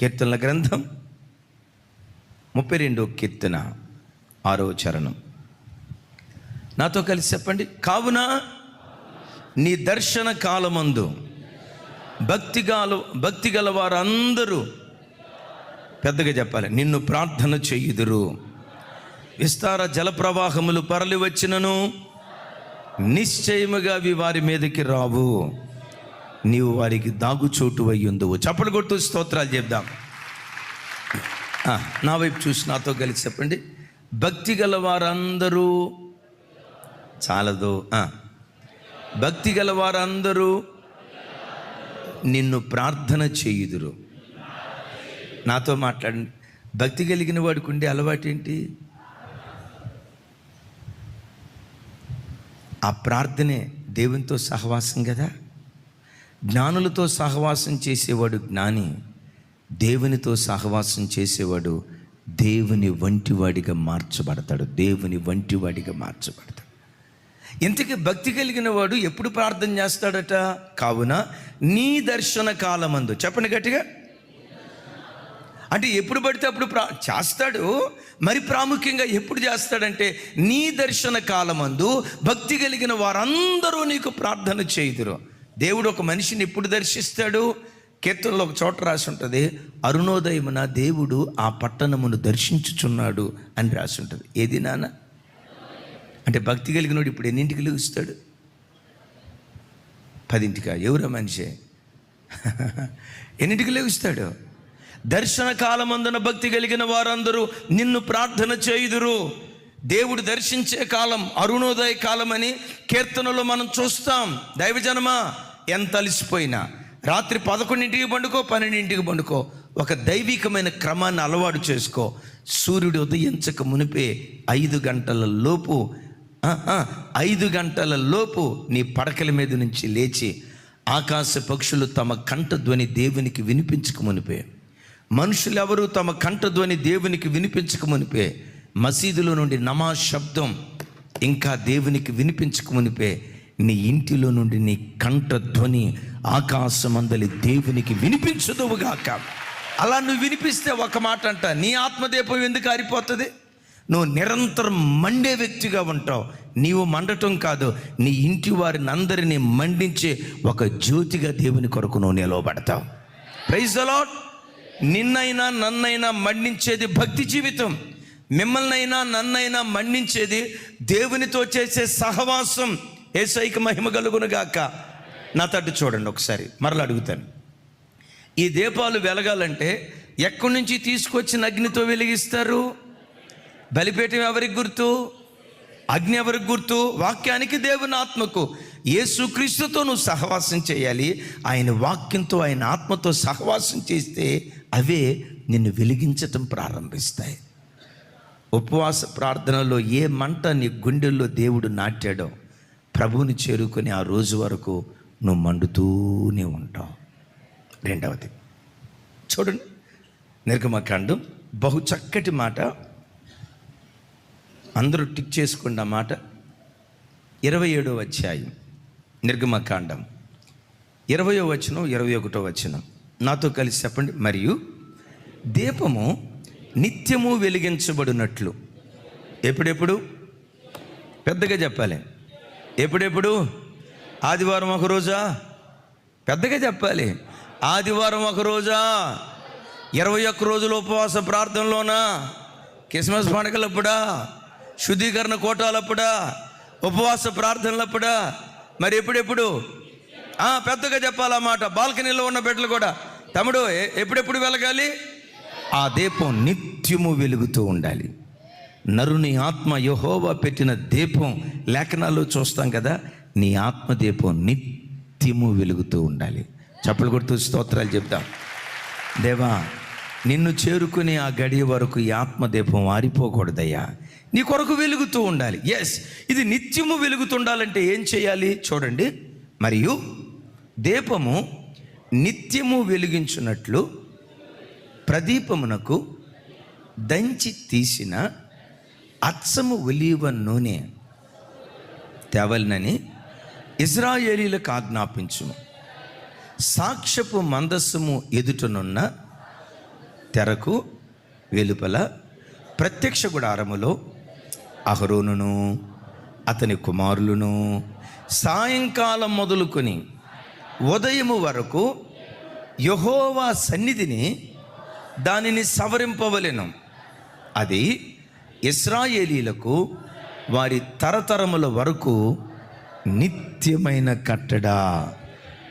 కీర్తనల గ్రంథం ముప్పై రెండో కీర్తన ఆరో చరణం. నాతో కలిసి చెప్పండి. కావున నీ దర్శన కాలమందు భక్తి గాల భక్తి గల వారందరూ పెద్దగా చెప్పాలి. నిన్ను ప్రార్థన చేయుదురు. విస్తార జల ప్రవాహములు పరలి వచ్చినను. నిశ్చయముగా అవి వారి మీదకి రావు. నీవు వారికి దాగుచోటు అయ్యుందువు చప్పలు కొట్టు స్తోత్రాలు చెప్దాం. నా వైపు చూసి నాతో కలిసి చెప్పండి. భక్తి గల వారందరూ చాలదు భక్తి గల వారందరూ నిన్ను ప్రార్థన చేయుదురు. నాతో మాట్లాడండి. భక్తి కలిగిన వాడికి ఉండే అలవాటు ఏంటి ఆ ప్రార్థనే దేవునితో సహవాసం కదా? జ్ఞానులతో సహవాసం చేసేవాడు జ్ఞాని దేవునితో సహవాసం చేసేవాడు దేవుని వంటివాడిగా మార్చబడతాడు దేవుని వంటివాడిగా మార్చబడతాడు. ఇంతకీ భక్తి కలిగిన వాడు ఎప్పుడు ప్రార్థన చేస్తాడట? కావున నీ దర్శన కాలమందు. చెప్పండి గట్టిగా. అంటే ఎప్పుడు పడితే అప్పుడు ప్రా చేస్తాడు. మరి ప్రాముఖ్యంగా ఎప్పుడు చేస్తాడంటే నీ దర్శన కాలమందు భక్తి కలిగిన వారందరూ నీకు ప్రార్థన చేయుదురు. దేవుడు ఒక మనిషిని ఎప్పుడు దర్శిస్తాడు? కీర్తనలో ఒక చోట రాసి ఉంటుంది అరుణోదయమున దేవుడు ఆ పట్టణమును దర్శించుచున్నాడు అని రాసి ఉంటుంది. ఏది నాన్న? అంటే భక్తి కలిగినోడు ఇప్పుడు ఎన్నింటికి లెగుస్తాడు? పదింటికా? ఎవరో మనిషి? ఎన్నింటికి లెగుస్తాడు? దర్శన కాలమందున భక్తి కలిగిన వారందరూ నిన్ను ప్రార్థన చేయుదురు. దేవుడు దర్శించే కాలం అరుణోదయ కాలం అని కీర్తనలో మనం చూస్తాం. దైవజనమా ఎంత అలసిపోయినా? రాత్రి పదకొండింటికి పండుకో పన్నెండింటికి పండుకో. ఒక దైవికమైన క్రమాన్ని అలవాటు చేసుకో. సూర్యుడు ఉదయించక మునిపే ఐదు గంటల లోపు ఐదు గంటల లోపు నీ పడకల మీద నుంచి లేచి ఆకాశ పక్షులు తమ కంఠధ్వని దేవునికి వినిపించక మునిపే. మనుషులెవరూ తమ కంఠధ్వని దేవునికి వినిపించక మునిపే. మసీదులో నుండి నమాజ్ శబ్దం ఇంకా దేవునికి వినిపించక మునిపే. నీ ఇంటిలో నుండి నీ కంఠధ్వని ఆకాశమందలి దేవునికి వినిపించదువుగాక. అలా నువ్వు వినిపిస్తే ఒక మాట అంట నీ ఆత్మదీపం ఎందుకు ఆరిపోతుంది? నువ్వు నిరంతరం మండే వ్యక్తిగా ఉంటావు. నీవు మండటం కాదు నీ ఇంటి వారిని అందరినీ మండించే ఒక జ్యోతిగా దేవుని కొరకు నువ్వు నిలవబడతావు. ప్రైజ్ అలాట్ నిన్నైనా నన్నైనా మండించేది భక్తి జీవితం. మిమ్మల్నైనా నన్నైనా మండించేది దేవునితో చేసే సహవాసం. ఏసైకి మహిమ కలుగునుగాక నా తట్టు చూడండి ఒకసారి. మరలా అడుగుతాను. ఈ దీపాలు వెలగాలంటే ఎక్కడి నుంచి తీసుకొచ్చిన అగ్నితో వెలిగిస్తారు? బలిపేటం ఎవరికి గుర్తు? అగ్ని ఎవరికి గుర్తు? వాక్యానికి దేవుని ఆత్మకు. యేసుక్రీస్తుతో నువ్వు సహవాసం చేయాలి. ఆయన వాక్యంతో ఆయన ఆత్మతో సహవాసం చేస్తే అవే నిన్ను వెలిగించటం ప్రారంభిస్తాయి. ఉపవాస ప్రార్థనలో ఏ మంట నీ గుండెల్లో దేవుడు నాటాడో ప్రభువుని చేరుకుని ఆ రోజు వరకు నువ్వు మండుతూనే ఉంటావు. రెండవది. చూడండి నిర్గమకాండం బహు చక్కటి మాట. అందరూ టిక్ చేసుకున్న మాట. ఇరవై ఏడో అధ్యాయం నిర్గమకాండం ఇరవయో వచనం ఇరవై ఒకటో వచనం. నాతో కలిసి చెప్పండి. మరియు దీపము నిత్యము వెలిగించబడినట్లు. ఎప్పుడెప్పుడు? పెద్దగా చెప్పాలి. ఎప్పుడెప్పుడు? ఆదివారం ఒక రోజా? పెద్దగా చెప్పాలి. ఆదివారం ఒక రోజా? ఇరవై ఒక్క రోజుల ఉపవాస ప్రార్థనలోనా? క్రిస్మస్ పండుగలప్పుడా? శుద్ధీకరణ కోటాలప్పుడా? ఉపవాస ప్రార్థనలప్పుడా? మరి ఎప్పుడెప్పుడు? పెద్దగా చెప్పాలన్నమాట బాల్కనీలో ఉన్న బిడ్డలు కూడా. తమ్ముడు ఎప్పుడెప్పుడు వెలగాలి? ఆ దీపం నిత్యము వెలుగుతూ ఉండాలి. నరుని ఆత్మ యహోవా పెట్టిన దీపం లేఖనాల్లో చూస్తాం కదా నీ ఆత్మ దీపం నిత్యము వెలుగుతూ ఉండాలి. చప్పలు కొడుతూ స్తోత్రాలు చెప్తాం దేవా నిన్ను చేరుకునే ఆ గడియ వరకు ఈ ఆత్మదీపం ఆరిపోకూడదయ్యా. నీ కొరకు వెలుగుతూ ఉండాలి. ఎస్ ఇది నిత్యము వెలుగుతుండాలంటే ఏం చేయాలి చూడండి. మరియు దీపము నిత్యము వెలిగించున్నట్లు ప్రదీపమునకు దంచి తీసిన అచ్చము ఒలీవ నూనె తేవలనని ఇజ్రాయేలీలకు ఆజ్ఞాపించుము. సాక్ష్యపు మందస్సుము ఎదుటనున్న తెరకు వెలుపల ప్రత్యక్ష గుడారములో అహరోనును అతని కుమారులను సాయంకాలం మొదలుకొని ఉదయము వరకు యహోవా సన్నిధిని దానిని సవరింపవలెను. అది ఇస్రాయేలీలకు వారి తరతరముల వరకు నిత్యమైన కట్టడా.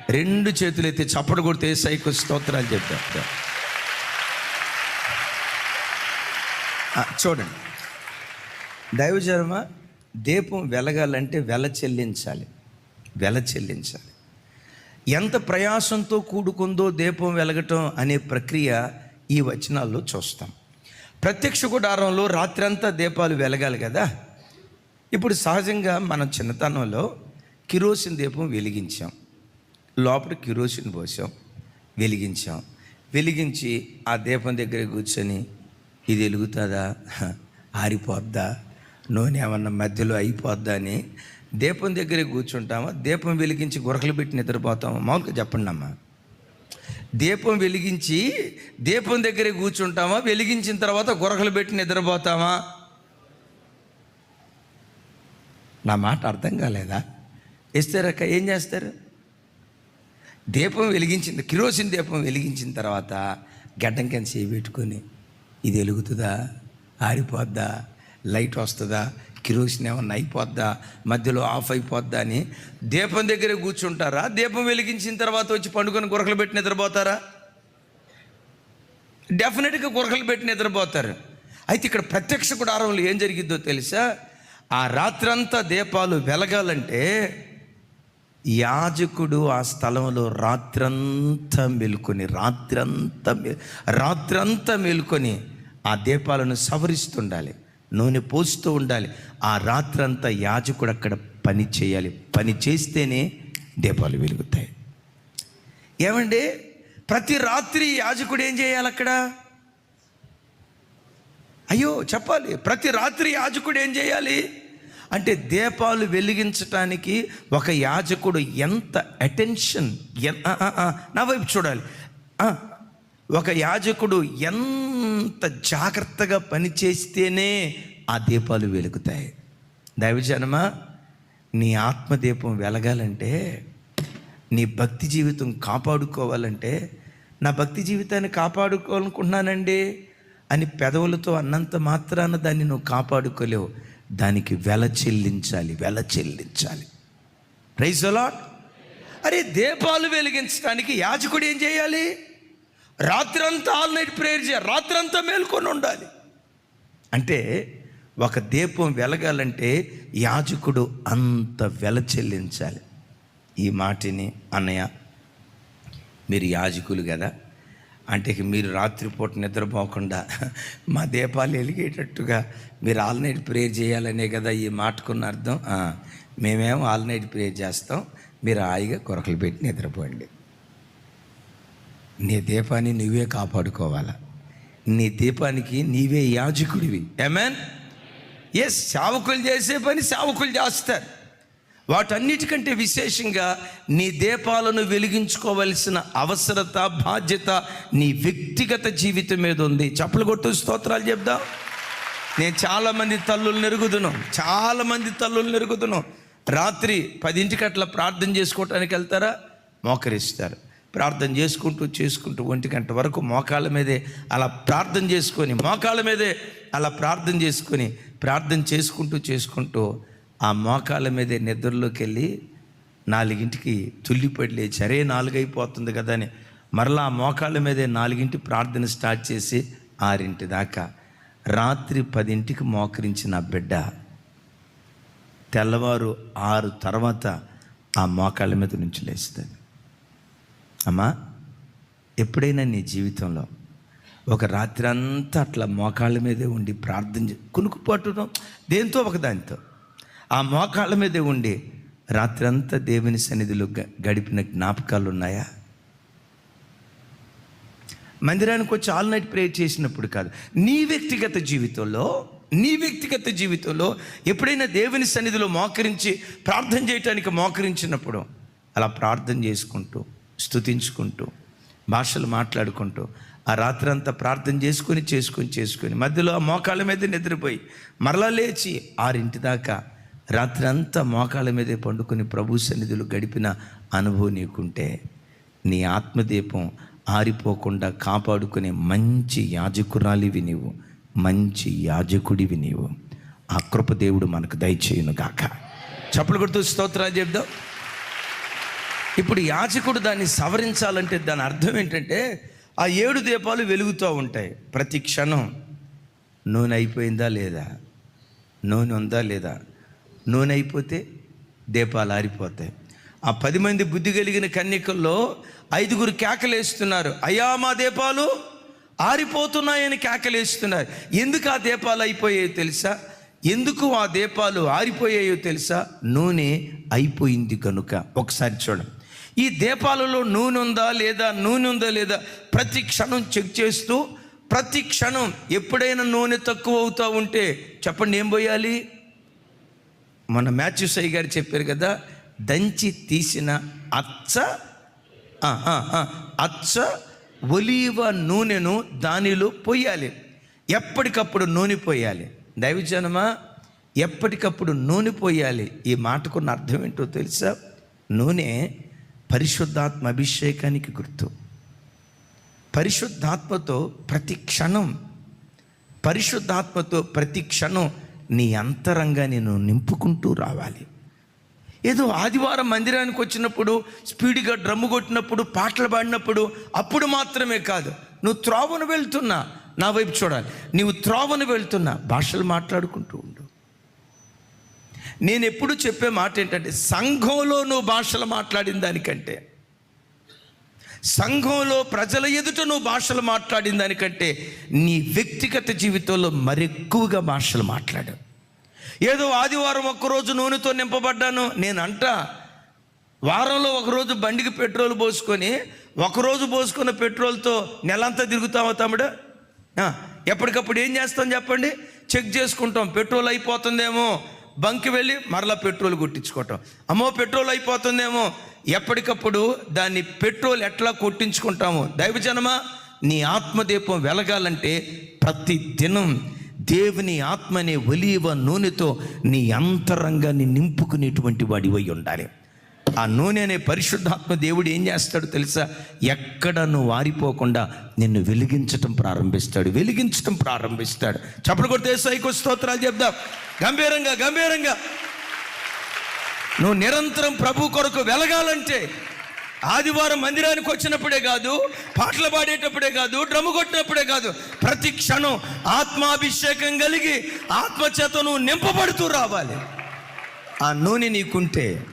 రెండు చేతులైతే చప్పడు కొడితే సైకు స్తోత్రాలు చెప్పారు. చూడండి. దైవజర్మ దీపం వెలగాలంటే వెల చెల్లించాలి. వెల చెల్లించాలి. ఎంత ప్రయాసంతో కూడుకుందో దీపం వెలగటం అనే ప్రక్రియ ఈ వచనాల్లో చూస్తాం. ప్రత్యక్ష గుడారంలో రాత్రంతా దీపాలు వెలగాలి కదా? ఇప్పుడు సహజంగా మనం చిన్నతనంలో కిరోసిన్ దీపం వెలిగించాం. లోపల కిరోసిన్ పోసాం. వెలిగించాం. వెలిగించి ఆ దీపం దగ్గర కూర్చొని ఇది వెలుగుతుందా? ఆరిపోద్దా? నూనె ఏమన్నా మధ్యలో అయిపోద్దా అని దీపం దగ్గర కూర్చుంటామా? దీపం వెలిగించి గురకలు పెట్టి నిద్రపోతామా? మామూలుగా చెప్పండి అమ్మా దీపం వెలిగించి దీపం దగ్గరే కూర్చుంటామా? వెలిగించిన తర్వాత గొరకలు పెట్టి నిద్రపోతామా? నా మాట అర్థం కాలేదా? ఇస్తారక్క ఏం చేస్తారు? దీపం వెలిగించింది కిరోసిన్ దీపం వెలిగించిన తర్వాత గడ్డం కింద చేయి పెట్టుకొని ఇది వెలుగుతుందా? ఆరిపోద్దా? లైట్ వస్తుందా? కిరోసిన్ ఏమన్నా అయిపోద్దా? మధ్యలో ఆఫ్ అయిపోద్దా అని దీపం దగ్గర కూర్చుంటారా? దీపం వెలిగించిన తర్వాత వచ్చి పండుకొని గురకలు పెట్టి నిద్రపోతారా? డెఫినెట్గా గురకలు పెట్టి నిద్రపోతారు. అయితే ఇక్కడ ప్రత్యక్ష గుడారంలో ఏం జరిగిద్దో తెలుసా? ఆ రాత్రంతా దీపాలు వెలగాలంటే యాజకుడు ఆ స్థలంలో రాత్రంతా మెలుకొని రాత్రంతా రాత్రంతా మెలుకొని ఆ దీపాలను సవరిస్తుండాలి. నూనె పోస్తూ ఉండాలి. ఆ రాత్రంతా యాజకుడు అక్కడ పని చేయాలి. పని చేస్తేనే దీపాలు వెలుగుతాయి. ఏమండి? ప్రతి రాత్రి యాజకుడు ఏం చేయాలి అక్కడ? అయ్యో చెప్పాలి. ప్రతి రాత్రి యాజకుడు ఏం చేయాలి? అంటే దీపాలు వెలిగించటానికి ఒక యాజకుడు ఎంత అటెన్షన్ నా వైపు చూడాలి. ఒక యాజకుడు ఎంత జాగ్రత్తగా పనిచేస్తేనే ఆ దీపాలు వెలుగుతాయి. దైవజనమా నీ ఆత్మదీపం వెలగాలంటే నీ భక్తి జీవితం కాపాడుకోవాలంటే నా భక్తి జీవితాన్ని కాపాడుకోవాలనుకుంటున్నానండి అని పెదవులతో అన్నంత మాత్రాన దాన్ని నువ్వు కాపాడుకోలేవు. దానికి వెల చెల్లించాలి వెల చెల్లించాలి. రైజ్ అలాట్ అరే దీపాలు వెలిగించడానికి యాజకుడు ఏం చేయాలి? రాత్రంతా ఆల్ నైట్ ప్రేయర్ చేయాలి రాత్రంతా మేల్కొని ఉండాలి. అంటే ఒక దీపం వెలగాలంటే యాజకుడు అంత వెల చెల్లించాలి. ఈ మాటిని అన్నయ్య మీరు యాజకులు కదా? అంటే మీరు రాత్రిపూట నిద్రపోకుండా మా దీపాలు వెలిగేటట్టుగా మీరు ఆల్ నైట్ ప్రేయర్ చేయాలనే కదా ఈ మాటకున్న అర్థం? మేమేమో ఆల్ నైట్ ప్రేయర్ చేస్తాం మీరు హాయిగా కొరకలు పెట్టి నిద్రపోండి. నీ దీపాన్ని నువ్వే కాపాడుకోవాలా? నీ దీపానికి నీవే యాజకుడివి. ఏమేన్ ఏ సేవకులు చేసే పని సేవకులు చేస్తారు. వాటన్నిటికంటే విశేషంగా నీ దీపాలను వెలిగించుకోవలసిన అవసరత బాధ్యత నీ వ్యక్తిగత జీవితం మీద ఉంది. చప్పలు కొట్టు స్తోత్రాలు చెప్దా. నేను చాలామంది తల్లులు నెరుగుదును. చాలామంది తల్లులు నెరుగుదును. రాత్రి పదింటికి అట్లా ప్రార్థన చేసుకోవటానికి వెళ్తారా? మోకరిస్తారు. ప్రార్థన చేసుకుంటూ చేసుకుంటూ ఒంటి గంట వరకు మోకాళ్ళ మీదే అలా ప్రార్థన చేసుకొని మోకాళ్ళ మీదే అలా ప్రార్థన చేసుకొని ప్రార్థన చేసుకుంటూ చేసుకుంటూ ఆ మోకాళ్ళ మీదే నిద్రలోకి వెళ్ళి నాలుగింటికి తుల్లిపడి లేచి అరే నాలుగైపోతుంది కదా అని మరలా ఆ మోకాళ్ళ మీదే నాలుగింటి ప్రార్థన స్టార్ట్ చేసి ఆరింటి దాకా రాత్రి పదింటికి మోకరించిన బిడ్డ తెల్లవారు ఆరు తర్వాత ఆ మోకాళ్ళ మీద నుంచి లేస్తుంది అమ్మా ఎప్పుడైనా నీ జీవితంలో ఒక రాత్రి అంతా అట్లా మోకాళ్ళ మీదే ఉండి ప్రార్థన చే- దేంతో ఒక దానితో. ఆ మోకాళ్ళ మీదే ఉండి రాత్రి అంతా దేవుని సన్నిధిలో గ- గడిపిన జ్ఞాపకాలు ఉన్నాయా? మందిరానికి వచ్చి ఆల్ నైట్ ప్రేయర్ చేసినప్పుడు కాదు నీ వ్యక్తిగత జీవితంలో నీ వ్యక్తిగత జీవితంలో ఎప్పుడైనా దేవుని సన్నిధిలో మోకరించి ప్రార్థన చేయటానికి మోకరించినప్పుడు అలా ప్రార్థన చేసుకుంటూ స్తుతించుకుంటూ భాషలు మాట్లాడుకుంటూ ఆ రాత్రి అంతా ప్రార్థన చేసుకొని చేసుకొని చేసుకొని మధ్యలో ఆ మోకాళ్ళ మీద నిద్రపోయి మరలా లేచి ఆరింటి దాకా రాత్రి అంతా మోకాళ్ళ మీదే పండుకొని ప్రభు సన్నిధులు గడిపిన అనుభవం నీకుంటే నీ ఆత్మదీపం ఆరిపోకుండా కాపాడుకునే మంచి యాజకురాలివి నీవు మంచి యాజకుడివి నీవు. ఆ కృపదేవుడు మనకు దయచేయును గాక చప్పలు కొడుతూ స్తోత్రాలు చెప్దాం. ఇప్పుడు యాజకుడు దాన్ని సవరించాలంటే దాని అర్థం ఏంటంటే ఆ ఏడు దీపాలు వెలుగుతూ ఉంటాయి. ప్రతి క్షణం నూనె అయిపోయిందా లేదా? నూనె ఉందా లేదా? నూనె అయిపోతే దీపాలు ఆరిపోతాయి. ఆ పది మంది బుద్ధి కలిగిన కన్యకల్లో ఐదుగురు కేకలేస్తున్నారు. అయ్యా మా దీపాలు ఆరిపోతున్నాయని కేకలేస్తున్నారు. ఎందుకు ఆ దీపాలు అయిపోయాయో తెలుసా? ఎందుకు ఆ దీపాలు ఆరిపోయాయో తెలుసా? నూనె అయిపోయింది కనుక. ఒకసారి చూడండి. ఈ దీపాలలో నూనె ఉందా లేదా నూనె ఉందా లేదా ప్రతి క్షణం చెక్ చేస్తూ ప్రతి క్షణం ఎప్పుడైనా నూనె తక్కువ అవుతూ ఉంటే చెప్పండి ఏం పోయాలి? మన మ్యాథ్యూసయ్య గారు చెప్పారు కదా దంచి తీసిన అచ్చ అచ్చ ఒలీవ నూనెను దానిలో పోయాలి. ఎప్పటికప్పుడు నూనె పోయాలి. దైవజనమా ఎప్పటికప్పుడు నూనె పోయాలి. ఈ మాటకున్న అర్థం ఏంటో తెలుసా? నూనె పరిశుద్ధాత్మ అభిషేకానికి గుర్తు. పరిశుద్ధాత్మతో ప్రతి క్షణం పరిశుద్ధాత్మతో ప్రతి క్షణం నీ అంతరంగాన్ని నేను నింపుకుంటూ రావాలి. ఏదో ఆదివారం మందిరానికి వచ్చినప్పుడు స్పీడ్గా డ్రమ్ము కొట్టినప్పుడు పాటలు పాడినప్పుడు అప్పుడు మాత్రమే కాదు నువ్వు త్రోవను వెళ్తున్నా నా వైపు చూడాలి. నీవు త్రోవను వెళ్తున్నా భాషలు మాట్లాడుకుంటూ ఉండు. నేను ఎప్పుడు చెప్పే మాట ఏంటంటే సంఘంలో నువ్వు భాషలు మాట్లాడిన దానికంటే సంఘంలో ప్రజల ఎదుట నువ్వు భాషలు మాట్లాడిన దానికంటే నీ వ్యక్తిగత జీవితంలో మరెక్కువగా భాషలు మాట్లాడు. ఏదో ఆదివారం ఒక్కరోజు నూనెతో నింపబడ్డాను నేను అంటా వారంలో ఒకరోజు బండికి పెట్రోల్ పోసుకొని ఒకరోజు పోసుకున్న పెట్రోల్తో నెలంతా తిరుగుతావా తమ్ముడు? ఎప్పటికప్పుడు ఏం చేస్తాం చెప్పండి? చెక్ చేసుకుంటాం పెట్రోల్ అయిపోతుందేమో బంక్ వెళ్ళి మరలా పెట్రోల్ కొట్టించుకోవటం. అమ్మో పెట్రోల్ అయిపోతుందేమో. ఎప్పటికప్పుడు దాన్ని పెట్రోల్ ఎట్లా కొట్టించుకుంటాము. దైవజనమా నీ ఆత్మదీపం వెలగాలంటే ప్రతి దినం దేవుని ఆత్మ అనే ఒలీవ నూనెతో నీ అంతరంగాన్ని నింపుకునేటువంటి వాడివై ఉండాలి. ఆ నూనె అనే పరిశుద్ధాత్మ దేవుడు ఏం చేస్తాడు తెలుసా? ఎక్కడ నువ్వు వారిపోకుండా నిన్ను వెలిగించటం ప్రారంభిస్తాడు వెలిగించటం ప్రారంభిస్తాడు. చప్పుడు కొడితే సైకో స్తోత్రాలు చెప్దాం. గంభీరంగా గంభీరంగా. నువ్వు నిరంతరం ప్రభు కొరకు వెలగాలంటే ఆదివారం మందిరానికి వచ్చినప్పుడే కాదు పాటలు పాడేటప్పుడే కాదు డ్రమ్ము కొట్టినప్పుడే కాదు ప్రతి క్షణం ఆత్మాభిషేకం కలిగి ఆత్మచేత నువ్వు నింపబడుతూ రావాలి. ఆ నూనె నీకుంటే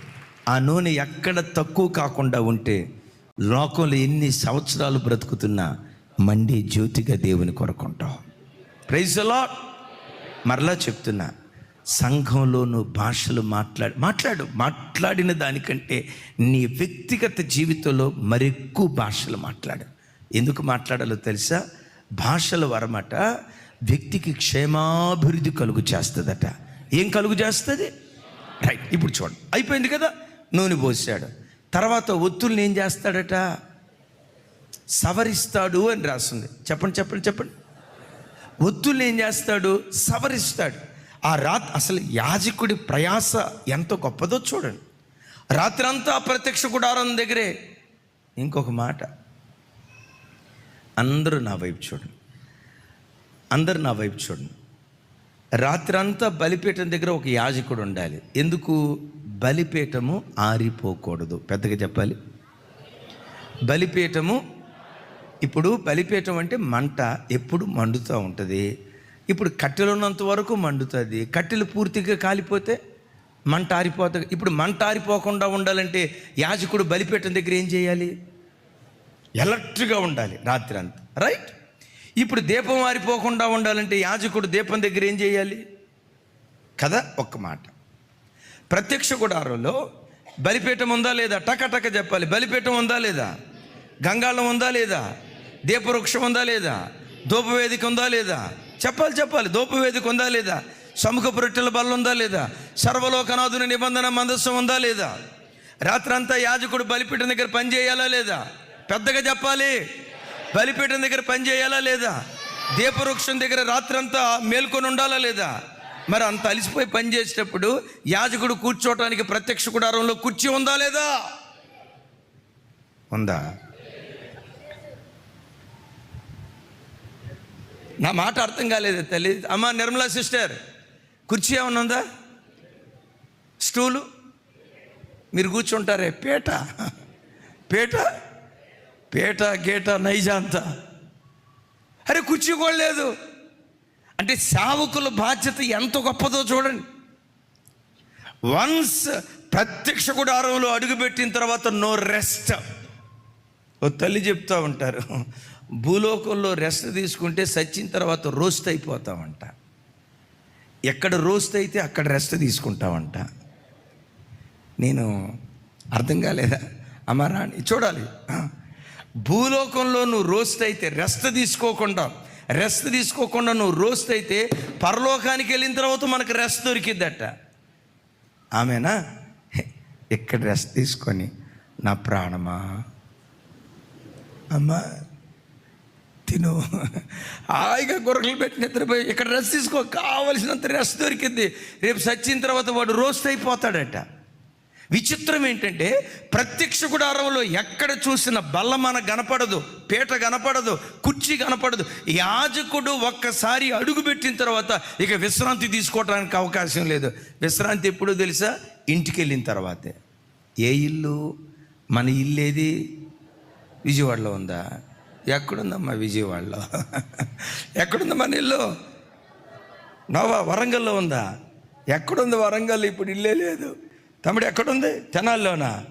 ఆ నూనె ఎక్కడ తక్కువ కాకుండా ఉంటే లోకంలో ఎన్ని సంవత్సరాలు బ్రతుకుతున్నా మండి జ్యోతిగా దేవుని కొరకుంటావు ప్రైజ్ లాట్ మరలా చెప్తున్నా సంఘంలోను భాషలు మాట్లాడు మాట్లాడు మాట్లాడిన దానికంటే నీ వ్యక్తిగత జీవితంలో మరెక్కువ భాషలు మాట్లాడు. ఎందుకు మాట్లాడాలో తెలుసా? భాషల వరమట వ్యక్తికి క్షేమాభివృద్ధి కలుగు చేస్తుందట. ఏం కలుగు చేస్తుంది? రైట్ ఇప్పుడు చూడండి. అయిపోయింది కదా? నూనె పోసాడు తర్వాత ఒత్తుల్ని ఏం చేస్తాడట? సవరిస్తాడు అని రాస్తుంది. చెప్పండి చెప్పండి చెప్పండి. ఒత్తుల్ని ఏం చేస్తాడు? సవరిస్తాడు. ఆ రాత్ అసలు యాజకుడి ప్రయాస ఎంత గొప్పదో చూడండి. రాత్రంతా ప్రత్యక్ష గుడారం దగ్గరే. ఇంకొక మాట. అందరూ నా వైపు చూడండి. అందరు నా వైపు చూడండి. రాత్రంతా బలిపీఠం దగ్గర ఒక యాజకుడు ఉండాలి. ఎందుకు? బలిపీఠము ఆరిపోకూడదు. పెద్దగా చెప్పాలి. బలిపీఠము ఇప్పుడు బలిపీఠం అంటే మంట ఎప్పుడు మండుతూ ఉంటుంది. ఇప్పుడు కట్టెలు ఉన్నంత వరకు మండుతుంది. కట్టెలు పూర్తిగా కాలిపోతే మంట ఆరిపోతుంది ఇప్పుడు మంట ఆరిపోకుండా ఉండాలంటే యాజకుడు బలిపీఠం దగ్గర ఏం చేయాలి? ఎలర్ట్గా ఉండాలి రాత్రి అంతా. రైట్? ఇప్పుడు దీపం ఆరిపోకుండా ఉండాలంటే యాజకుడు దీపం దగ్గర ఏం చేయాలి? కదా? ఒక్క మాట. ప్రత్యక్ష గుడారంలో బలిపీఠం ఉందా లేదా? టకటక చెప్పాలి. బలిపీఠం ఉందా లేదా? గంగాళం ఉందా లేదా? దీపవృక్షం ఉందా లేదా? ధూపవేదిక ఉందా లేదా? చెప్పాలి చెప్పాలి. ధూపవేదిక ఉందా లేదా? సముఖపు రొట్టెల బల్ల ఉందా లేదా? సర్వలోకనాథుని నిబంధన మందస్సు ఉందా లేదా? రాత్రంతా యాజకుడు బలిపీఠం దగ్గర పనిచేయాలా లేదా? పెద్దగా చెప్పాలి. బలిపీఠం దగ్గర పనిచేయాలా లేదా? దీపవృక్షం దగ్గర రాత్రంతా మేల్కొని ఉండాలా లేదా? మరి అంత అలిసిపోయి పని చేసేటప్పుడు యాజకుడు కూర్చోవటానికి ప్రత్యక్ష గుడారంలో కుర్చీ ఉందా లేదా? ఉందా? నా మాట అర్థం కాలేదు తల్లి. అమ్మ నిర్మలా సిస్టర్ కుర్చీ ఏమన్నా ఉందా? స్టూలు? మీరు కూర్చుంటారే పేట? పేట? పేట గేట నైజా అంతా అరే కుర్చీ కూడా లేదు. అంటే సేవకుల బాధ్యత ఎంత గొప్పదో చూడండి. వన్స్ ప్రత్యక్ష గుడారంలో అడుగుపెట్టిన తర్వాత నో రెస్ట్ ఓ తల్లి చెప్తా ఉంటారు భూలోకంలో రెస్ట్ తీసుకుంటే సచ్చిన తర్వాత రోస్ట్ అయిపోతామంట ఎక్కడ రోస్ట్ అయితే అక్కడ రెస్ట్ తీసుకుంటామంట నేను అర్థం కాలేదా? అమరాణి చూడాలి. భూలోకంలో నువ్వు రోస్ట్ అయితే రెస్ట్ తీసుకోకుండా రెస్ట్ తీసుకోకుండా నువ్వు రోస్ట్ అయితే పరలోకానికి వెళ్ళిన తర్వాత మనకు రెస్ట్ దొరికిద్దట. ఆమెనా? ఇక్కడ రెస్ట్ తీసుకొని నా ప్రాణమా? అమ్మా తిను. హాయిగా గొర్రెలు పెట్టి నిద్రపోయి ఇక్కడ రెస్ట్ తీసుకో కావలసినంత రెస్ట్ దొరికింది. రేపు సచ్చిన తర్వాత వాడు రోస్ట్ అయిపోతాడట. విచిత్రం ఏంటంటే ప్రత్యక్ష గుడారంలో ఎక్కడ చూసిన బల్ల మన కనపడదు పీట కనపడదు కుర్చీ కనపడదు యాజకుడు ఒక్కసారి అడుగు పెట్టిన తర్వాత ఇక విశ్రాంతి తీసుకోవడానికి అవకాశం లేదు. విశ్రాంతి ఎప్పుడో తెలుసా? ఇంటికి వెళ్ళిన తర్వాతే. ఏ ఇల్లు? మన ఇల్లు ఏది విజయవాడలో ఉందా? ఎక్కడుందమ్మా విజయవాడలో? ఎక్కడుంది మన ఇల్లు? నవ్వా వరంగల్లో ఉందా? ఎక్కడుంది వరంగల్? ఇప్పుడు ఇల్లే లేదు. తమ్ముడు ఎక్కడుంది? తెనాల్లోనా?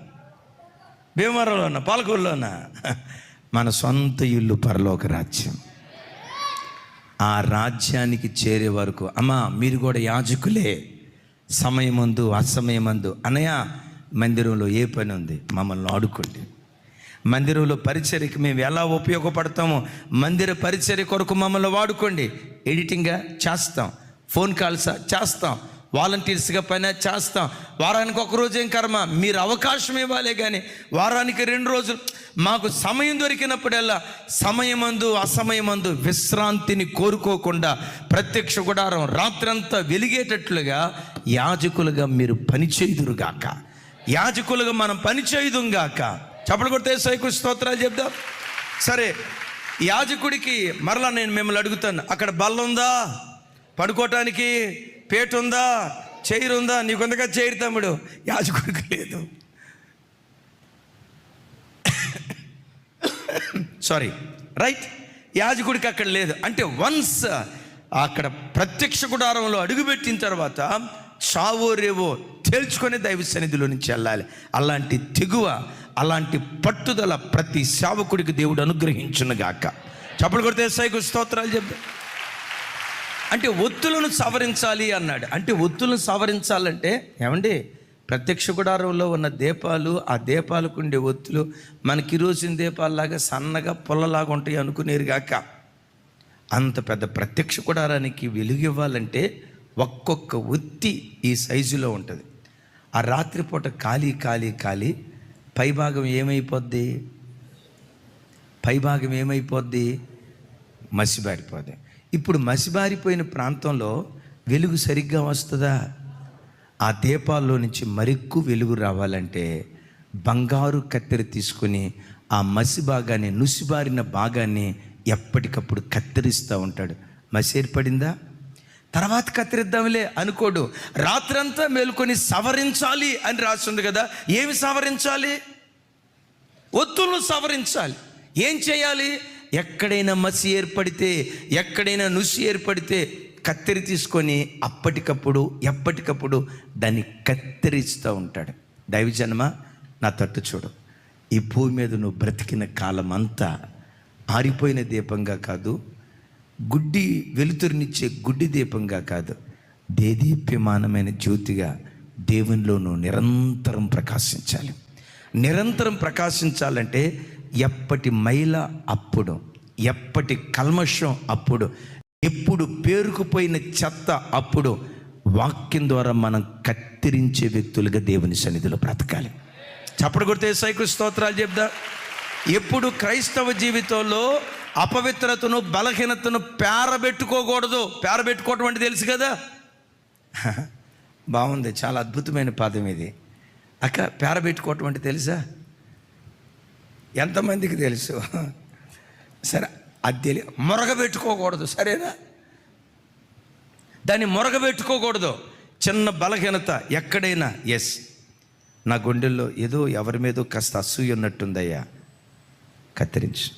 భీమవరంలోనా? పాలకూరులోనా? మన సొంత ఇల్లు పరలోక రాజ్యం. ఆ రాజ్యానికి చేరే వరకు అమ్మా మీరు కూడా యాజకులే. సమయమందు అసమయమందు. అనయా మందిరంలో ఏ పని ఉంది? మమ్మల్ని ఆడుకోండి. మందిరంలో పరిచర్కి మేము ఎలా ఉపయోగపడతామో మందిర పరిచర్య కొరకు మమ్మల్ని వాడుకోండి. ఎడిటింగ్గా చేస్తాం. ఫోన్ కాల్స్ చేస్తాం. వాలంటీర్స్గా పని చేస్తాం. వారానికి ఒక రోజు ఏం కర్మ? మీరు అవకాశం ఇవ్వాలే కానీ వారానికి రెండు రోజులు. మాకు సమయం దొరికినప్పుడల్లా సమయమందు అసమయమందు విశ్రాంతిని కోరుకోకుండా ప్రత్యక్ష గుడారం రాత్రంతా వెలిగేటట్లుగా యాజకులుగా మీరు పనిచేయుదురుగాక యాజకులుగా మనం పనిచేయుదుగాక చప్పలు కొడితే సైకు స్తోత్రాలు చెప్దాం. సరే యాజకుడికి మరలా నేను మిమ్మల్ని అడుగుతాను. అక్కడ బల్ల ఉందా? పడుకోవటానికి పేట ఉందా చైర్ ఉందా నీకుందగా చైర్ తమ్ముడు. యాజకుడికి లేదు. సారీ రైట్ యాజకుడికి అక్కడ లేదు. అంటే వన్స్ అక్కడ ప్రత్యక్ష గుడారంలో అడుగుపెట్టిన తర్వాత చావో రేవో తేల్చుకొని దైవ సన్నిధిలో నుంచి వెళ్ళాలి. అలాంటి తెగువ అలాంటి పట్టుదల ప్రతి సేవకుడికి దేవుడు అనుగ్రహించునుగాక చప్పుడు కొడితే సైకు స్తోత్రాలు చెప్పు. అంటే ఒత్తులను సవరించాలి అన్నాడు. అంటే ఒత్తులను సవరించాలంటే ఏమండి? ప్రత్యక్ష గుడారంలో ఉన్న దీపాలు ఆ దీపాలకు ఉండే ఒత్తులు మనకి రోజున దీపాలలాగా సన్నగా పొల్లలాగా ఉంటాయి అనుకునేరు గాక. అంత పెద్ద ప్రత్యక్ష గుడారానికి వెలుగు ఇవ్వాలంటే ఒక్కొక్క ఒత్తి ఈ సైజులో ఉంటుంది. ఆ రాత్రిపూట ఖాళీ ఖాళీ ఖాళీ పైభాగం ఏమైపోద్ది? పైభాగం ఏమైపోద్ది? మసిబారిపోద్ది. ఇప్పుడు మసిబారిపోయిన ప్రాంతంలో వెలుగు సరిగ్గా వస్తుందా? ఆ దీపాల్లో నుంచి మరెక్కువ వెలుగు రావాలంటే బంగారు కత్తెర తీసుకొని ఆ మసి భాగాన్ని నుసిబారిన భాగాన్ని ఎప్పటికప్పుడు కత్తిరిస్తూ ఉంటాడు. మసి ఏర్పడిందా? తర్వాత కత్తిరిద్దాంలే అనుకోడు. రాత్రంతా మేలుకొని సవరించాలి అని రాస్తుంది కదా. ఏమి సవరించాలి? ఒత్తులను సవరించాలి. ఏం చేయాలి? ఎక్కడైనా మసి ఏర్పడితే ఎక్కడైనా నుసి ఏర్పడితే కత్తెరి తీసుకొని అప్పటికప్పుడు ఎప్పటికప్పుడు దాన్ని కత్తిరిస్తూ ఉంటాడు. దైవజన్మ నా తట్టు చూడు. ఈ భూమి మీద నువ్వు బ్రతికిన కాలం అంతా ఆరిపోయిన దీపంగా కాదు గుడ్డి వెలుతురునిచ్చే గుడ్డి దీపంగా కాదు దేదీప్యమానమైన జ్యోతిగా దేవునిలో నువ్వు నిరంతరం ప్రకాశించాలి. నిరంతరం ప్రకాశించాలంటే ఎప్పటి మైల అప్పుడు ఎప్పటి కల్మషం అప్పుడు ఎప్పుడు పేరుకుపోయిన చెత్త అప్పుడు వాక్యం ద్వారా మనం కత్తిరించే వ్యక్తులుగా దేవుని సన్నిధిలో బ్రతకాలి. చప్పుడు కొడితే సైకు స్తోత్రాలు చెప్దా? ఎప్పుడు క్రైస్తవ జీవితంలో అపవిత్రతను బలహీనతను పేరబెట్టుకోకూడదు. పేరబెట్టుకోవటం అంటే తెలుసు కదా? బాగుంది. చాలా అద్భుతమైన పదం ఇది. అక్క పేరబెట్టుకోవటం అంటే తెలుసా? ఎంతమందికి తెలుసు? సరే అది తెలియ మొరగబెట్టుకోకూడదు సరేనా? దాన్ని మొరగబెట్టుకోకూడదు. చిన్న బలహీనత ఎక్కడైనా ఎస్ నా గుండెల్లో ఏదో ఎవరి మీదో కాస్త అసూయ ఉన్నట్టుందయ్యా. కత్తిరించు.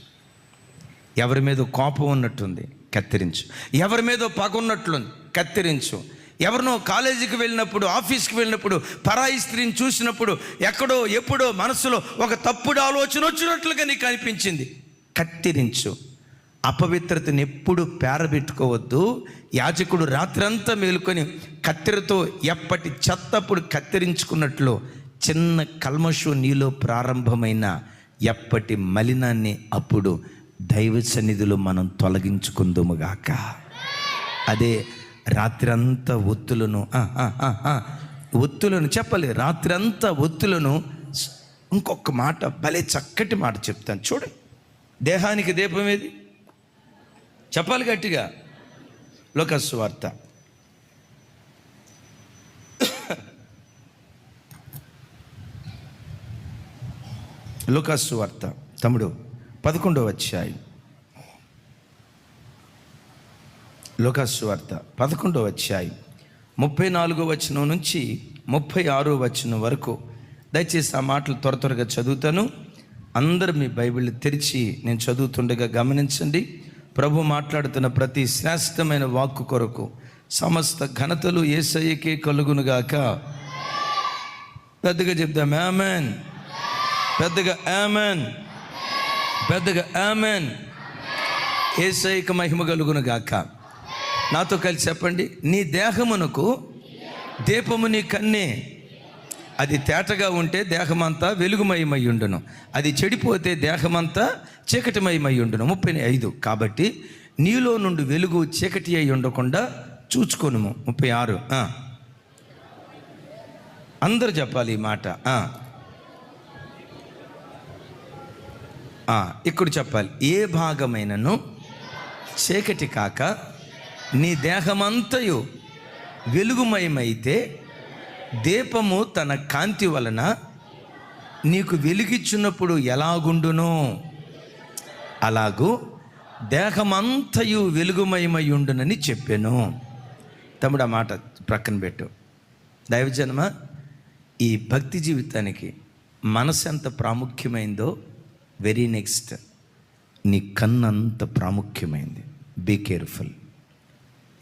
ఎవరి మీదో కోపం ఉన్నట్టుంది కత్తిరించు. ఎవరి మీదో పగ ఉన్నట్లుంది కత్తిరించు. ఎవరినో కాలేజీకి వెళ్ళినప్పుడు ఆఫీస్కి వెళ్ళినప్పుడు పరాయి స్త్రీని చూసినప్పుడు ఎక్కడో ఎప్పుడో మనసులో ఒక తప్పుడు ఆలోచన వచ్చినట్లుగా నీకు అనిపించింది. కత్తిరించు అపవిత్రతను ఎప్పుడు పేరబెట్టుకోవద్దు. యాజకుడు రాత్రంతా మేలుకొని కత్తిరతో ఎప్పటి చెత్తప్పుడు కత్తిరించుకున్నట్లు చిన్న కల్మషు నీలో ప్రారంభమైన ఎప్పటి మలినాన్ని అప్పుడు దైవ సన్నిధిలో మనం తొలగించుకుందుముగాక అదే రాత్రంతా ఒత్తులను ఒత్తులను చెప్పాలి రాత్రంతా ఒత్తులను ఇంకొక మాట భలే చక్కటి మాట చెప్తాను చూడండి దేహానికి దీపం ఏది? చెప్పాలి గట్టిగా. లోకస్సు వార్త. లోకస్సు వార్త. తమ్ముడు పదకొండవ అధ్యాయం. లోకస్సు వార్త పదకొండో వచ్చాయి ముప్పై నాలుగో వచనం నుంచి ముప్పై ఆరో వచనం వరకు. దయచేసి ఆ మాటలు త్వర త్వరగా చదువుతాను. అందరూ మీ బైబిల్ తెరిచి నేను చదువుతుండగా గమనించండి. ప్రభు మాట్లాడుతున్న ప్రతి శ్రేష్టమైన వాక్కు కొరకు సమస్త ఘనతలు ఏసయ్యకే కలుగునుగాక పెద్దగా చెప్దాం ఆమెన్. పెద్దగా ఆమెన్. పెద్దగా ఆమెన్. ఏసైక మహిమ కలుగునుగాక గాక. నాతో కలిసి చెప్పండి. నీ దేహమునకు దీపము నీ కన్నే. అది తేటగా ఉంటే దేహమంతా వెలుగుమయమై ఉండును అది చెడిపోతే దేహమంతా చీకటిమయమై ఉండును ముప్పై ఐదు. కాబట్టి నీలో నుండి వెలుగు చీకటి అయి ఉండకుండా చూచుకొనుము. ముప్పై ఆరు. అందరు చెప్పాలి ఈ మాట. ఇక్కడ చెప్పాలి. ఏ భాగమైనను చీకటి కాక నీ దేహమంతయు వెలుగుమయమైతే దీపము తన కాంతి వలన నీకు వెలిగిచ్చినప్పుడు ఎలాగుండునో? అలాగూ దేహమంతయు వెలుగుమయమై ఉండునని చెప్పాను. తమ్ముడు ఆ మాట ప్రక్కన పెట్టు. దైవజన్మ ఈ భక్తి జీవితానికి మనసు ఎంత ప్రాముఖ్యమైందో వెరీ నెక్స్ట్. నీ కన్ను అంత ప్రాముఖ్యమైంది. Be careful.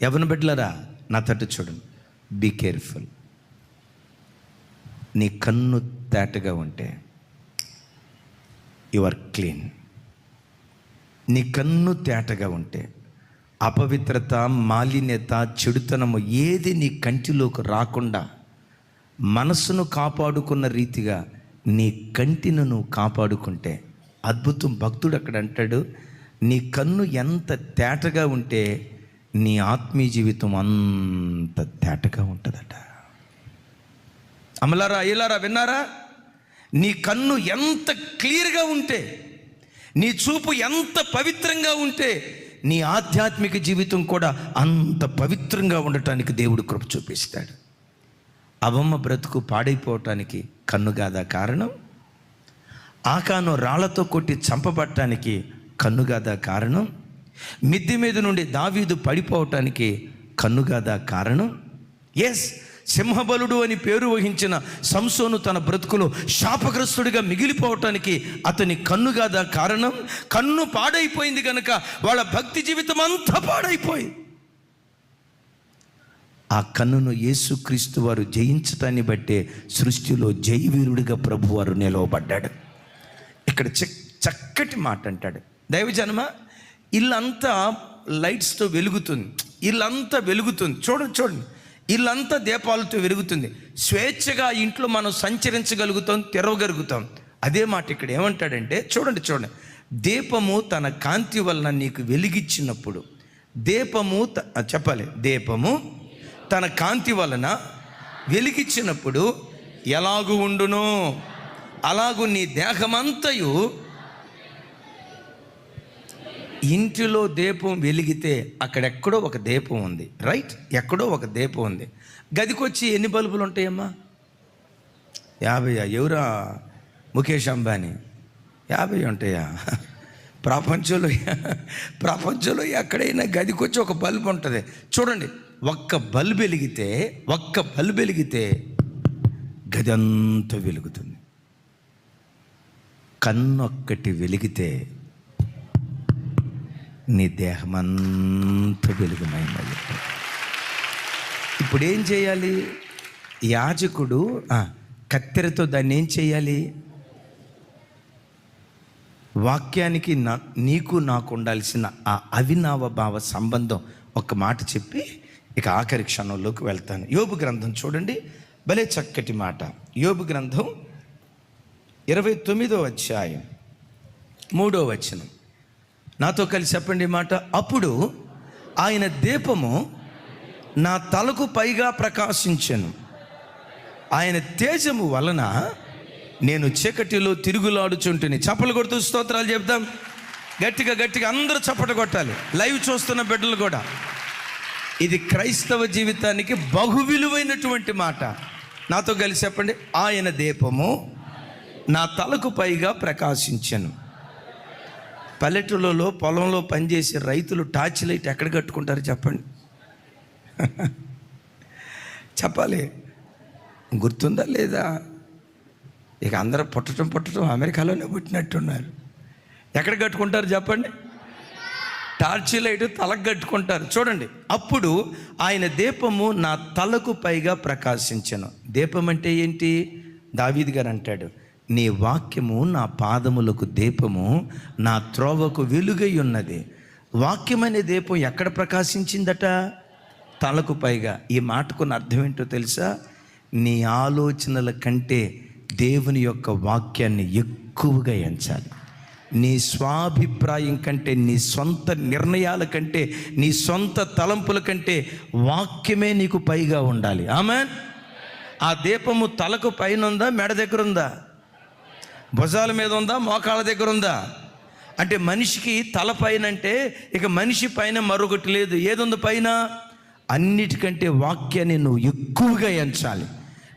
ఎవరిని బిడ్డలరా నా తట్టు చూడండి. బీ కేర్ఫుల్ నీ కన్ను తేటగా ఉంటే యు ఆర్ క్లీన్ నీ కన్ను తేటగా ఉంటే అపవిత్రత మాలిన్యత చెడుతనము ఏది నీ కంటిలోకి రాకుండా మనసును కాపాడుకున్న రీతిగా నీ కంటిని నువ్వు కాపాడుకుంటే అద్భుతం. భక్తుడు అక్కడ అంటాడు నీ కన్ను ఎంత తేటగా ఉంటే నీ ఆత్మీయ జీవితం అంత తేటగా ఉంటుందట. అమలారా అయ్యలారా విన్నారా? నీ కన్ను ఎంత క్లియర్గా ఉంటే నీ చూపు ఎంత పవిత్రంగా ఉంటే నీ ఆధ్యాత్మిక జీవితం కూడా అంత పవిత్రంగా ఉండటానికి దేవుడు కృప చూపిస్తాడు. అవమ్మ బ్రతుకు పాడైపోవటానికి కన్ను కాదా కారణం? ఆకాను రాళ్ళతో కొట్టి చంపబట్టడానికి కన్ను కాదా కారణం? మిద్ది మీద నుండి దావీదు పడిపోవటానికి కన్నుగాదా కారణం? ఎస్ సింహబలుడు అని పేరు వహించిన సంసోను తన బ్రతుకులో శాపగ్రస్తుడిగా మిగిలిపోవటానికి అతని కన్నుగాదా కారణం? కన్ను పాడైపోయింది కనుక వాళ్ళ భక్తి జీవితం అంతా పాడైపోయింది ఆ కన్నును యేసుక్రీస్తు వారు జయించటాన్ని బట్టే సృష్టిలో జయవీరుడిగా ప్రభువారు నిలవబడ్డాడు. ఇక్కడ చక్ చక్కటి మాట అంటాడు దైవజనమ ఇల్లంతా లైట్స్తో వెలుగుతుంది. ఇల్లంతా వెలుగుతుంది. చూడండి చూడండి. ఇల్లంతా దీపాలతో వెలుగుతుంది. స్వేచ్ఛగా ఇంట్లో మనం సంచరించగలుగుతాం తెరవగలుగుతాం. అదే మాట ఇక్కడ ఏమంటాడంటే చూడండి చూడండి. దీపము తన కాంతి వలన నీకు వెలిగిచ్చినప్పుడు దీపము చెప్పాలి. దీపము తన కాంతి వలన వెలిగిచ్చినప్పుడు ఎలాగు ఉండును? అలాగు నీ దేహమంతయు ఇంటిలో దీపం వెలిగితే అక్కడెక్కడో ఒక దీపం ఉంది రైట్ ఎక్కడో ఒక దీపం ఉంది. గదికొచ్చి ఎన్ని బల్బులు ఉంటాయమ్మా? యాభై ఎవరా ముఖేష్ అంబానీ? యాభై ఉంటాయా? ప్రపంచంలో ప్రపంచంలో ఎక్కడైనా గదికొచ్చి ఒక బల్బు ఉంటుంది. చూడండి ఒక్క బల్బు వెలిగితే ఒక్క బల్బు వెలిగితే గది అంతా వెలుగుతుంది. కన్నొక్కటి వెలిగితే నీ దేహమంతా వెలుగుమైనది ఇప్పుడు ఏం చేయాలి? యాజకుడు కత్తెరతో దాన్ని ఏం చేయాలి? వాక్యానికి నా నీకు నాకు ఉండాల్సిన ఆ అవినావ భావ సంబంధం ఒక మాట చెప్పి ఇక ఆఖరి క్షణంలోకి వెళ్తాను. యోబు గ్రంథం చూడండి. భలే చక్కటి మాట. యోబు గ్రంథం ఇరవై తొమ్మిదో అధ్యాయం మూడో వచనం. నాతో కలిసి చెప్పండి మాట. అప్పుడు ఆయన దీపము నా తలకు పైగా ప్రకాశించను. ఆయన తేజము వలన నేను చీకటిలో తిరుగులాడుచుంటుని. చప్పలు కొడుతూ స్తోత్రాలు చెప్దాం. గట్టిగా గట్టిగా అందరూ చప్పట కొట్టాలి. లైవ్ చూస్తున్న బిడ్డలు కూడా. ఇది క్రైస్తవ జీవితానికి బహు విలువైనటువంటి మాట. నాతో కలిసి చెప్పండి. ఆయన దీపము నా తలకు పైగా ప్రకాశించను. పల్లెటూళ్ళలో పొలంలో పనిచేసే రైతులు టార్చ్ లైట్ ఎక్కడ కట్టుకుంటారు చెప్పండి? చెప్పాలి. గుర్తుందా లేదా? ఇక అందరూ పుట్టడం పుట్టడం అమెరికాలోనే పుట్టినట్టున్నారు. ఎక్కడ కట్టుకుంటారు చెప్పండి? టార్చ్ లైట్ తలకు కట్టుకుంటారు. చూడండి అప్పుడు ఆయన దీపము నా తలకు పైగా ప్రకాశించను. దీపం అంటే ఏంటి? దావీద్ గారు అంటాడు నీ వాక్యము నా పాదములకు దీపము నా త్రోవకు వెలుగై ఉన్నది వాక్యం అనే దీపం ఎక్కడ ప్రకాశించిందట? తలకు పైగా. ఈ మాటకున్న అర్థం ఏంటో తెలుసా? నీ ఆలోచనల కంటే దేవుని యొక్క వాక్యాన్ని ఎక్కువగా ఎంచాలి. నీ స్వాభిప్రాయం కంటే నీ సొంత నిర్ణయాల కంటే నీ సొంత తలంపుల కంటే వాక్యమే నీకు పైగా ఉండాలి. ఆమె ఆ దీపము తలకు పైన ఉందా మెడ దగ్గర ఉందా భుజాల మీద ఉందా మోకాళ్ళ దగ్గర ఉందా? అంటే మనిషికి తల పైన అంటే ఇక మనిషి పైన మరొకటి లేదు. ఏదుంది పైన? అన్నిటికంటే వాక్యాన్ని నువ్వు ఎక్కువగా ఎంచాలి.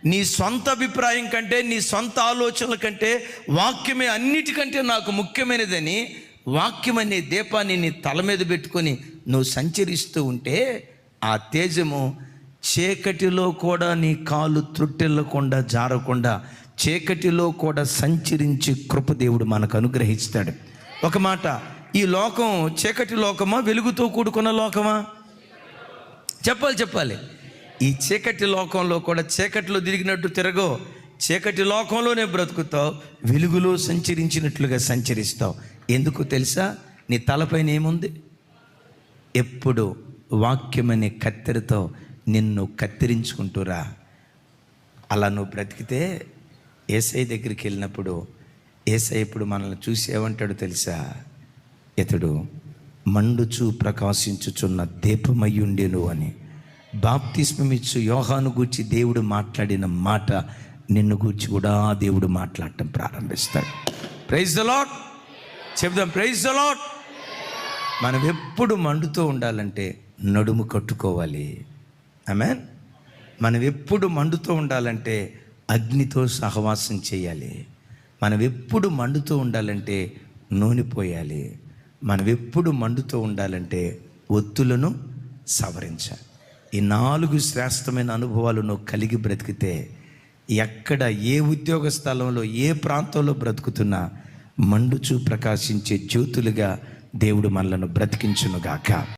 నీ సొంత అభిప్రాయం కంటే నీ సొంత ఆలోచనల కంటే వాక్యమే అన్నిటికంటే నాకు ముఖ్యమైనదని వాక్యం అనే దీపాన్ని నీ తల మీద పెట్టుకొని నువ్వు సంచరిస్తూ ఉంటే ఆ తేజము చీకటిలో కూడా నీ కాలు త్రుట్టెళ్ళకుండా జారకుండా చీకటిలో కూడా సంచరించి కృపదేవుడు మనకు అనుగ్రహిస్తాడు. ఒక మాట ఈ లోకం చీకటి లోకమా వెలుగుతో కూడుకున్న లోకమా? చెప్పాలి చెప్పాలి. ఈ చీకటి లోకంలో కూడా చీకటిలో తిరిగినట్టు తిరగో చీకటి లోకంలోనే బ్రతుకుతావు వెలుగులో సంచరించినట్లుగా సంచరిస్తావు. ఎందుకు తెలుసా? నీ తలపైన ఏముంది? ఎప్పుడు వాక్యమనే కత్తెరతో నిన్ను కత్తిరించుకుంటూరా. అలా నువ్వు బ్రతికితే ఏసై దగ్గరికి వెళ్ళినప్పుడు ఏసై ఇప్పుడు మనల్ని చూసి ఏమంటాడు తెలుసా? ఇతడు మండుచు ప్రకాశించుచున్న దీపమయ్యుండెను అని. బాప్తిస్మమిచ్చు యోహాను గూర్చి దేవుడు మాట్లాడిన మాట నిన్ను గూర్చి కూడా దేవుడు మాట్లాడటం ప్రారంభిస్తాడు. ప్రైజ్ ద లాట్ చెప్దాం ప్రైజ్ ద లాట్ మనం ఎప్పుడు మండుతూ ఉండాలంటే నడుము కట్టుకోవాలి. ఆమెన్ మనం ఎప్పుడు మండుతూ ఉండాలంటే అగ్నితో సహవాసం చేయాలి. మనం ఎప్పుడు మండుతూ ఉండాలంటే నూనె పోయాలి. మనం ఎప్పుడు మండుతూ ఉండాలంటే ఒత్తులను సవరించాలి. ఈ నాలుగు శ్రేష్టమైన అనుభవాలు నువ్వు కలిగి బ్రతికితే ఎక్కడ ఏ ఉద్యోగ స్థలంలో ఏ ప్రాంతంలో బ్రతుకుతున్నా మండుచు ప్రకాశించే జ్యోతులుగా దేవుడు మనలను బ్రతికించునుగాక.